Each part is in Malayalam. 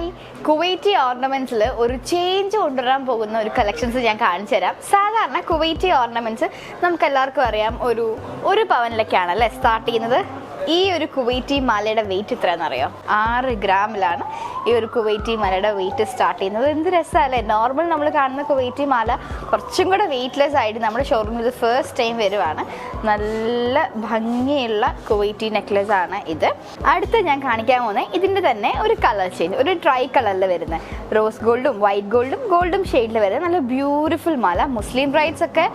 ഹായ് കുവൈറ്റി ഓർണമെന്റ്സിൽ ഒരു ചേഞ്ച് കൊണ്ടുവരാൻ പോകുന്ന ഒരു കളക്ഷൻസ് ഞാൻ കാണിച്ചു തരാം. സാധാരണ കുവൈറ്റി ഓർണമെന്റ്സ് നമുക്ക് എല്ലാവർക്കും അറിയാം ഒരു ഒരു പവനിലൊക്കെയാണ് അല്ലേ? സ്റ്റാർട്ട് ചെയ്യുന്നത്. ഈ ഒരു കുവൈറ്റി മലയുടെ വെയിറ്റ് എത്രയാണെന്നറിയോ? ആറ് ഗ്രാമിലാണ് ഈ ഒരു കുവൈറ്റി മലയുടെ വെയിറ്റ് സ്റ്റാർട്ട് ചെയ്യുന്നത്. എന്ത് രസമല്ലേ? നോർമൽ നമ്മൾ കാണുന്ന കുവൈറ്റി മല കുറച്ചും കൂടെ വെയിറ്റ്ലെസ് ആയിട്ട് നമ്മുടെ ഷോറൂമിൽ ഇത് ഫസ്റ്റ് ടൈം വരുവാണ്. നല്ല ഭംഗിയുള്ള കുവൈറ്റി നെക്ലസ് ആണ് ഇത്. അടുത്ത് ഞാൻ കാണിക്കാൻ പോകുന്നത് ഇതിന്റെ തന്നെ ഒരു കളർ ചേഞ്ച് ഒരു ട്രൈ കളറിൽ വരുന്നത് റോസ് ഗോൾഡും വൈറ്റ് ഗോൾഡും ഗോൾഡും ഷെയ്ഡിൽ വരുന്നത് നല്ല ബ്യൂട്ടിഫുൾ മല. മുസ്ലിം ബ്രൈഡ്സ് ഒക്കെ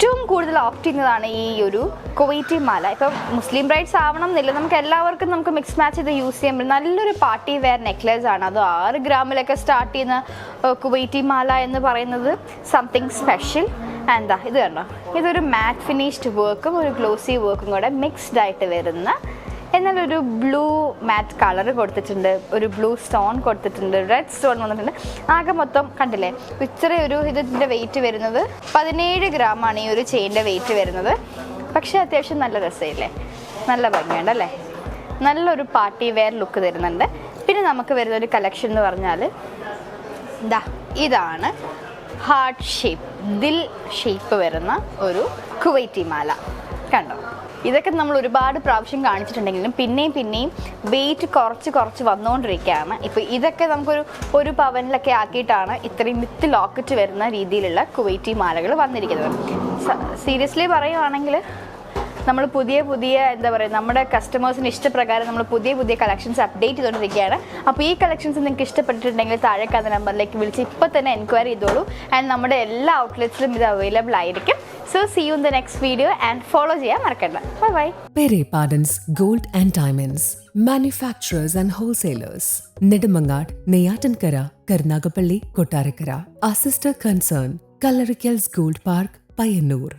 ഏറ്റവും കൂടുതൽ ഓപ്റ്റ് ചെയ്യുന്നതാണ് ഈ ഒരു കുവൈറ്റി മാല. ഇപ്പം മുസ്ലിം ബ്രൈഡ്സ് ആവണം എന്നില്ല നമുക്ക് എല്ലാവർക്കും നമുക്ക് മിക്സ് മാച്ച് ചെയ്ത് യൂസ് ചെയ്യാൻ പറ്റും. നല്ലൊരു പാർട്ടി വെയർ നെക്ലേസ് ആണ്. അത് ആറ് ഗ്രാമിലൊക്കെ സ്റ്റാർട്ട് ചെയ്യുന്ന കുവൈറ്റി മാല എന്ന് പറയുന്നത് സംതിങ് സ്പെഷ്യൽ എന്താ ഇത് കണ്ടോ? ഇതൊരു മാറ്റ് ഫിനിഷ്ഡ് വർക്കും ഒരു ഗ്ലോസി വർക്കും കൂടെ മിക്സ്ഡ് ആയിട്ട് വരുന്ന എന്നാൽ ഒരു ബ്ലൂ മാറ്റ് കളർ കൊടുത്തിട്ടുണ്ട് ഒരു ബ്ലൂ സ്റ്റോൺ കൊടുത്തിട്ടുണ്ട് റെഡ് സ്റ്റോൺ വന്നിട്ടുണ്ട്. ആകെ മൊത്തം കണ്ടില്ലേ? ഇച്ചിരി ഒരു ഇതിന്റെ വെയിറ്റ് വരുന്നത് പതിനേഴ് ഗ്രാമാണ് ഈ ഒരു ചെയിന്റെ വെയിറ്റ് വരുന്നത്. പക്ഷേ അത്യാവശ്യം നല്ല രസമില്ലേ? നല്ല ഭംഗിയുണ്ട് അല്ലേ? നല്ലൊരു പാർട്ടി വെയർ ലുക്ക് തരുന്നുണ്ട്. പിന്നെ നമുക്ക് വരുന്ന ഒരു കളക്ഷൻ എന്ന് പറഞ്ഞാൽ ഇതാ ഇതാണ് ഹാർട്ട് ഷേപ്പ് ദിൽ ഷേപ്പ് വരുന്ന ഒരു കുവൈറ്റി മാല. കണ്ടോ? ഇതൊക്കെ നമ്മൾ ഒരുപാട് പ്രാവശ്യം കാണിച്ചിട്ടുണ്ടെങ്കിലും പിന്നെയും പിന്നെയും വെയിറ്റ് കുറച്ച് കുറച്ച് വന്നുകൊണ്ടിരിക്കുകയാണ് ഇപ്പോൾ ഇതൊക്കെ നമുക്കൊരു ഒരു പവനിലൊക്കെ ആക്കിയിട്ടാണ് ഇത്രയും വിത്ത് ലോക്കറ്റ് വരുന്ന രീതിയിലുള്ള കുവൈറ്റി മാലകൾ വന്നിരിക്കുന്നത്. സീരിയസ്ലി പറയുവാണെങ്കിൽ നമ്മൾ പുതിയ പുതിയ എന്താ പറയുക നമ്മുടെ കസ്റ്റമേഴ്സിന് ഇഷ്ടപ്രകാരം നമ്മൾ പുതിയ പുതിയ കളക്ഷൻസ് അപ്ഡേറ്റ് ചെയ്തുകൊണ്ടിരിക്കുകയാണ്. അപ്പോൾ ഈ കളക്ഷൻസ് നിങ്ങൾക്ക് ഇഷ്ടപ്പെട്ടിട്ടുണ്ടെങ്കിൽ താഴെ കാണുന്ന നമ്പറിലേക്ക് വിളിച്ച് ഇപ്പോൾ തന്നെ എൻക്വയറി ചെയ്തോളൂ. ആൻഡ് നമ്മുടെ എല്ലാ ഔട്ട്ലെറ്റ്സിലും ഇത് അവൈലബിൾ ആയിരിക്കും. So see you in the next video and follow ചെയ്യാൻ മറക്കണ്ട. Bye bye Pere പാഡൻസ് gold and diamonds manufacturers and wholesalers Nedumangad Neyyattinkara Karunagappally Kottarakkara a sister concern Kallarakkals gold park Payanur.